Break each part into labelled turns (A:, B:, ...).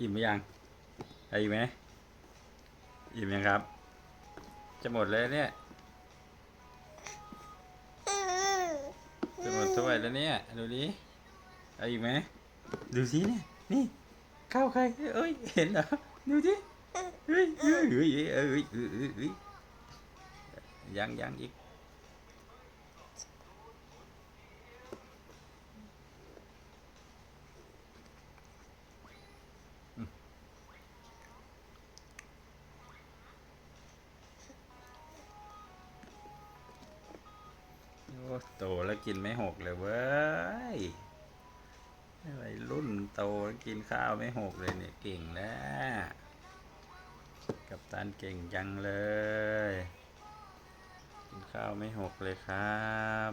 A: อิ่มไหมยังได้อยู่ไหมอิ่มยังครับ จะหมดเลยเนี่ย จะหมดถ้วยแล้วเนี่ยดูดิเอาอีกไหมดูสิเนี่ยนี่ข้าวใครเอ้ยเห็นเหรอดูสิเฮ้ยเฮ้ยเฮ้ยเฮ้ยเฮ้ยยังยังอีก โตแล้วกินไม่หกเลยเว้ยวัยรุ่นโตแล้วกินข้าวไม่หกเลยเนี่ยเก่งแล้วกับตันเก่งจังเลย กินข้าวไม่หกเลยครับ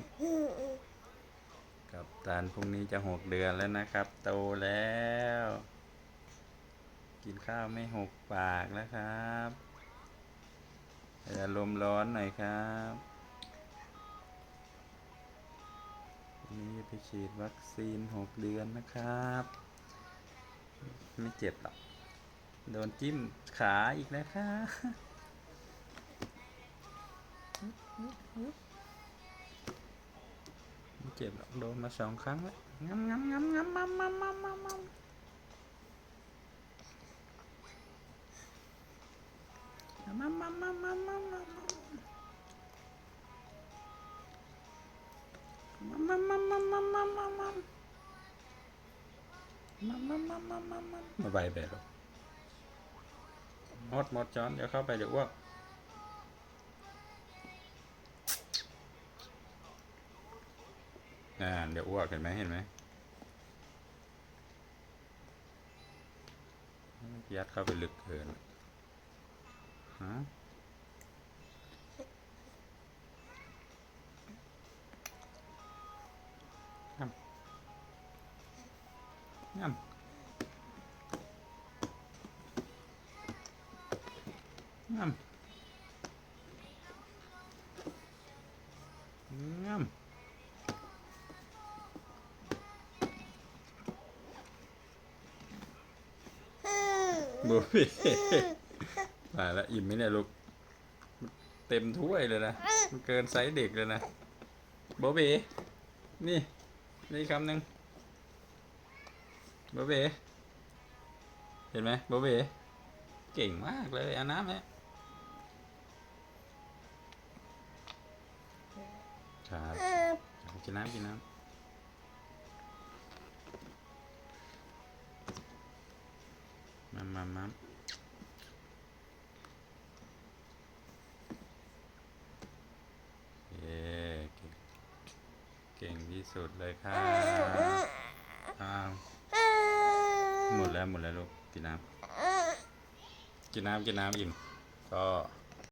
A: กับตันพรุ่งนี้จะหกเดือนแล้วนะครับ โตแล้ว กินข้าวไม่หกปากแล้วครับอย่าลมร้อนหน่อยครับ นี้ไปฉีดวัคซีนหกเดือนนะครับ ไม่เจ็บหรอกโดนจิ้มขาอีกแล้วครับไม่เจ็บหรอกโดนมาสองครั้งแล้วงำงำงำงำมัมมัมมัมมัมมัมมัมมัมมัมมัม มัมมัมมัมมัมมัมมัมมัมมัมมัมมัมมัมมัมมัมมาใบแบบหมดหมดจอนเดี๋ยวเข้าไปเดี๋ยวอ้วกอ่าเดี๋ยวอ้วกเห็นไหมเห็นไหมยัดเข้าไปลึกเกินฮะ งำงำงำงำบุฟเฟ่ตายแล้วอิ่มไหมเนี่ยลูก เต็มถ้วยเลยนะมันเกินไซส์เด็กเลยนะโบเบนี่ นี่คำหนึ่ง โบเบเห็นไหมโบเบเก่งมากเลยเอาน้ำไหมครับกินน้ำกินน้ำมามามาเย้เก่งเก่งที่สุดเลยค่ะอ้าว หมดแล้วหมดแล้วลูกกินน้ำกินน้ำกินน้ำอิ่มก็